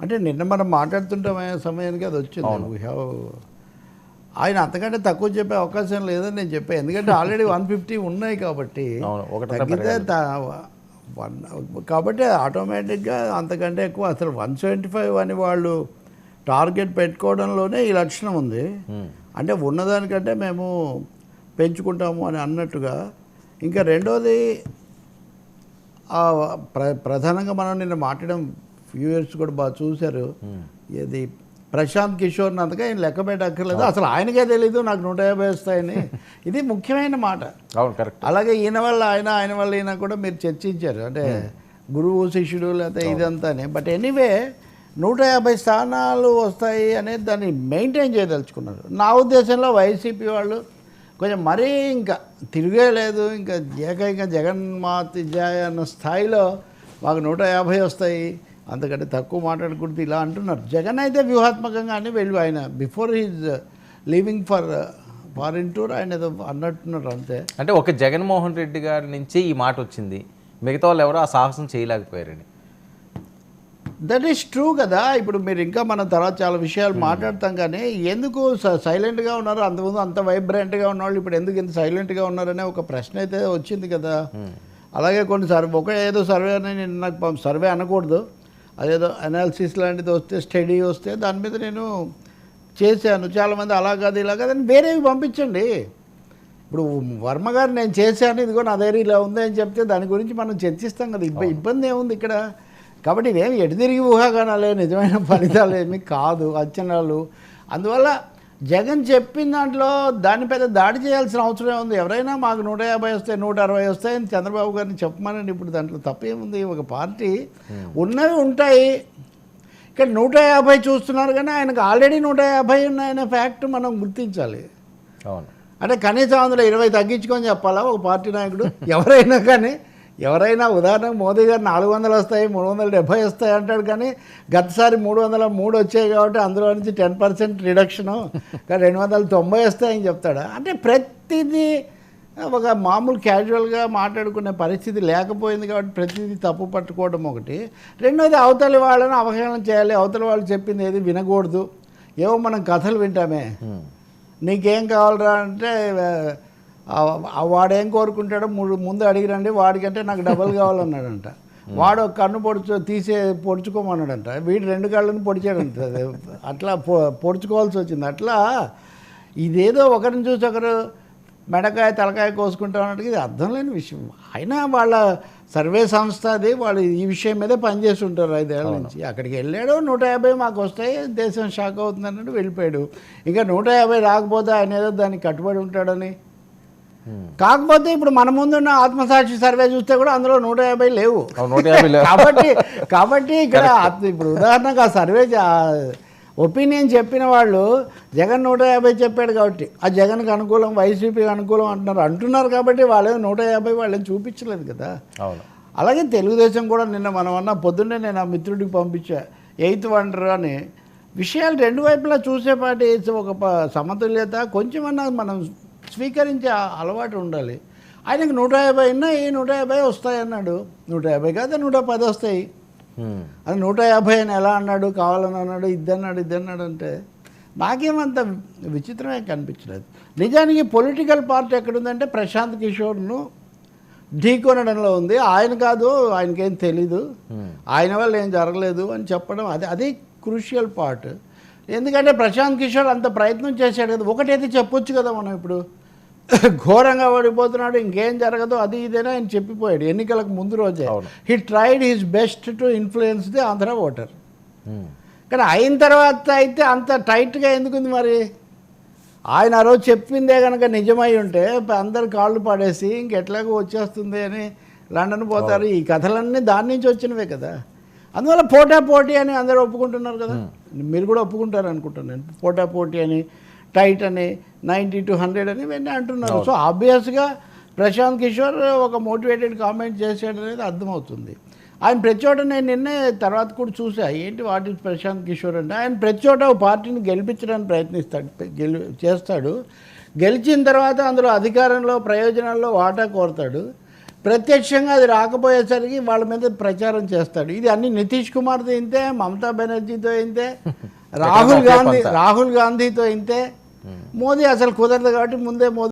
అంటే నిన్న మనం మాట్లాడుతుంటాం సమయానికి అది వచ్చింది. వీ హ్యావ్ ఆయన అంతకంటే తక్కువ చెప్పే అవకాశం లేదని నేను చెప్పాను ఎందుకంటే ఆల్రెడీ వన్ ఫిఫ్టీ ఉన్నాయి కాబట్టి తగ్గితే వన్ కాబట్టి ఆటోమేటిక్గా అంతకంటే ఎక్కువ అసలు వన్ సెవెంటీ ఫైవ్ అని వాళ్ళు టార్గెట్ పెట్టుకోవడంలోనే ఈ లక్షణం ఉంది. అంటే ఉన్నదానికంటే మేము పెంచుకుంటాము అని అన్నట్టుగా. ఇంకా రెండోది ప్ర ప్రధానంగా మనం నిన్న మాట్లాడడం వ్యూయర్స్ కూడా బాగా చూశారు. ఇది ప్రశాంత్ కిషోర్ని అంతగా ఆయన లెక్క పెట్టక్కర్లేదు అసలు ఆయనకే తెలీదు నాకు నూట యాభై వస్తాయని. ఇది ముఖ్యమైన మాట. అవును కరెక్ట్. అలాగే ఈయన వల్ల ఆయన ఆయన వల్ల ఈయన కూడా మీరు చర్చించారు. అంటే గురువు శిష్యుడు లేకపోతే ఇదంతానే. బట్ ఎనీవే నూట యాభై స్థానాలు వస్తాయి అనేది దాన్ని మెయింటైన్ చేయదలుచుకున్నారు. నా ఉద్దేశంలో వైసీపీ వాళ్ళు కొంచెం మరీ ఇంకా తిరిగేలేదు ఇంకా ఏకైక జగన్మాత జయ అన్న స్థాయిలో మాకు నూట యాభై వస్తాయి. అంతకంటే తక్కువ మాట్లాడకూడదు ఇలా అంటున్నారు. జగన్ అయితే వ్యూహాత్మకంగానే వెళ్ళి ఆయన before he's leaving for foreign tour ఆయన ఏదో అన్నట్టున్నారు అంతే. అంటే ఒక జగన్మోహన్ రెడ్డి గారి నుంచి ఈ మాట వచ్చింది. మిగతా వాళ్ళు ఎవరు ఆ సాహసం చేయలేకపోయారని దట్ ఈస్ ట్రూ కదా. ఇప్పుడు మీరు ఇంకా మనం తర్వాత చాలా విషయాలు మాట్లాడతాం కానీ ఎందుకు స- సైలెంట్గా ఉన్నారు? అంతకుముందు అంత వైబ్రెంట్గా ఉన్నవాళ్ళు ఇప్పుడు ఎందుకు ఇంత సైలెంట్గా ఉన్నారనే ఒక ప్రశ్న అయితే వచ్చింది కదా. అలాగే కొన్ని సర్వే ఒక ఏదో సర్వే అని నేను నాకు సర్వే అనకూడదు. అదేదో అనాలిసిస్ లాంటిది వస్తే స్టడీ వస్తే దాని మీద నేను చేశాను. చాలామంది అలా కాదు ఇలా కాదు అని వేరేవి పంపించండి. ఇప్పుడు వర్మ గారు నేను చేశాను ఇదిగో నా దగ్గర ఇలా ఉంది అని చెప్తే దాని గురించి మనం చర్చిస్తాం కదా. ఇబ్బ ఇబ్బంది ఏముంది ఇక్కడ? కాబట్టి ఇవేమి ఎటు తిరిగి ఊహాగానాలే నిజమైన ఫలితాలు ఏమి కాదు అంచనాలు. అందువల్ల జగన్ చెప్పిన దాంట్లో దాని పెద్ద దాడి చేయాల్సిన అవసరం ఉంది ఎవరైనా మాకు నూట యాభై వస్తాయి నూట అరవై వస్తాయని చంద్రబాబు గారిని చెప్పమనండి. ఇప్పుడు దాంట్లో తప్పేముంది? ఒక పార్టీ ఉన్నవి ఉంటాయి. ఇక్కడ నూట యాభై చూస్తున్నారు కానీ ఆయనకు ఆల్రెడీ నూట యాభై ఉన్నాయనే ఫ్యాక్ట్ మనం గుర్తించాలి. అవును. అంటే కనీసం అందులో ఇరవై తగ్గించుకొని చెప్పాలా? ఒక పార్టీ నాయకుడు? ఎవరైనా కానీ ఎవరైనా ఉదాహరణకు మోదీ గారు నాలుగు వందలు వస్తాయి మూడు వందల డెబ్బై వస్తాయి అంటాడు కానీ గతసారి మూడు వందల మూడు వచ్చాయి కాబట్టి అందులో నుంచి టెన్ పర్సెంట్ రిడక్షను. కానీ రెండు వందల తొంభై వస్తాయని చెప్తాడు. అంటే ప్రతిదీ ఒక మామూలు క్యాజువల్గా మాట్లాడుకునే పరిస్థితి లేకపోయింది కాబట్టి ప్రతిదీ తప్పు పట్టుకోవడం ఒకటి. రెండోది అవతలి వాళ్ళని అవహేళన చేయాలి. అవతలి వాళ్ళు చెప్పింది ఏది వినకూడదు. ఏవో మనం కథలు వింటామే. నీకేం కావాలరా అంటే వాడేం కోరుకుంటాడో మూడు ముందు అడిగిరండి వాడికంటే నాకు డబల్ కావాలన్నాడంట. వాడు ఒక కన్ను పొడుచు తీసే పొడుచుకోమన్నాడంట. వీడు రెండు కళ్ళని పొడిచాడంట. అట్లా పొ పొడుచుకోవాల్సి వచ్చింది. అట్లా ఇదేదో ఒకరిని చూసి ఒకరు మెడకాయ తలకాయ కోసుకుంటాం అన్నట్టుగా ఇది అర్థం లేని విషయం. అయినా వాళ్ళ సర్వే సంస్థ అది వాళ్ళు ఈ విషయం మీదే పనిచేసి ఉంటారు ఐదేళ్ళ నుంచి. అక్కడికి వెళ్ళాడు నూట యాభై మాకు వస్తాయి దేశం షాక్ అవుతుంది అన్నట్టు వెళ్ళిపోయాడు. ఇంకా నూట యాభై రాకపోతే ఆయన ఏదో దానికి కట్టుబడి ఉంటాడని. కాకపోతే ఇప్పుడు మన ముందున్న ఆత్మసాక్షి సర్వే చూస్తే కూడా అందులో నూట యాభై లేవు. కాబట్టి కాబట్టి ఇక్కడ ఇప్పుడు ఉదాహరణకు ఆ సర్వే ఒపీనియన్ చెప్పిన వాళ్ళు జగన్ నూట యాభై చెప్పాడు కాబట్టి ఆ జగన్కి అనుకూలం వైసీపీకి అనుకూలం అంటున్నారు అంటున్నారు కాబట్టి వాళ్ళే నూట యాభై వాళ్ళని చూపించలేదు కదా. అలాగే తెలుగుదేశం కూడా నిన్న మనం అన్న పొద్దున్నే నేను ఆ మిత్రుడికి పంపించా ఎయిత్ వండర్ అని. విషయాలు రెండు వైపులా చూసేపాటి ఒక సమతుల్యత కొంచెమన్నా మనం స్వీకరించే అలవాటు ఉండాలి. ఆయనకు నూట యాభై ఉన్నాయి నూట యాభై వస్తాయి అన్నాడు. నూట యాభై కాదు నూట పది వస్తాయి. అది నూట యాభై అని ఎలా అన్నాడు? కావాలని అన్నాడు? ఇద్దన్నాడు? ఇద్దన్నాడు అంటే నాకేమంత విచిత్రమే కనిపించలేదు. నిజానికి పొలిటికల్ పార్టీ ఎక్కడుందంటే ప్రశాంత్ కిషోర్ను ఢీకొనడంలో ఉంది. ఆయన కాదు ఆయనకేం తెలీదు. ఆయన వల్ల ఏం జరగలేదు అని చెప్పడం అది అది క్రూషియల్ పార్ట్. ఎందుకంటే ప్రశాంత్ కిషోర్ అంత ప్రయత్నం చేశాడు కదా. ఒకటైతే చెప్పొచ్చు కదా మనం ఇప్పుడు. ఘోరంగా ఓడిపోతున్నాడు ఇంకేం జరగదు అది ఇదేనా ఆయన చెప్పిపోయాడు. ఎన్నికలకు ముందు రోజే. He tried his best to influence the Andhra voter. కానీ అయిన తర్వాత అయితే అంత టైట్గా ఎందుకుంది మరి? ఆయన ఆ రోజు చెప్పిందే కనుక నిజమై ఉంటే అందరు కాళ్ళు పడేసి ఇంకెట్లాగో వచ్చేస్తుంది అని లండన్ పోతారు. ఈ కథలన్నీ దాని నుంచి వచ్చినవే కదా. అందువల్ల పోటా పోటీ అని అందరూ ఒప్పుకుంటున్నారు కదా. మీరు కూడా ఒప్పుకుంటారు అనుకుంటాను నేను. పోటా పోటీ అని టైట్ అని నైంటీ టు హండ్రెడ్ అని ఇవన్నీ అంటున్నారు. సో ఆబ్వియస్గా ప్రశాంత్ కిషోర్ ఒక మోటివేటెడ్ కామెంట్ చేసాడు అనేది అర్థమవుతుంది. ఆయన ప్రతి చోట నేను నిన్నే తర్వాత కూడా చూసా. ఏంటి వాట్ ప్రశాంత్ కిషోర్ అంటే ఆయన ప్రతి చోట పార్టీని గెలిపించడానికి ప్రయత్నిస్తాడు గెలి చేస్తాడు. గెలిచిన తర్వాత అందులో అధికారంలో ప్రయోజనాల్లో వాటా కోరతాడు. ప్రత్యక్షంగా అది రాకపోయేసరికి వాళ్ళ మీద ప్రచారం చేస్తాడు. ఇది అన్ని నితీష్ కుమార్తో ఇంతే మమతా బెనర్జీతో ఇంతే రాహుల్ గాంధీ. రాహుల్ గాంధీతో ఇంతే. మోదీ అసలు కుదరదు కాబట్టి ముందే మోదీ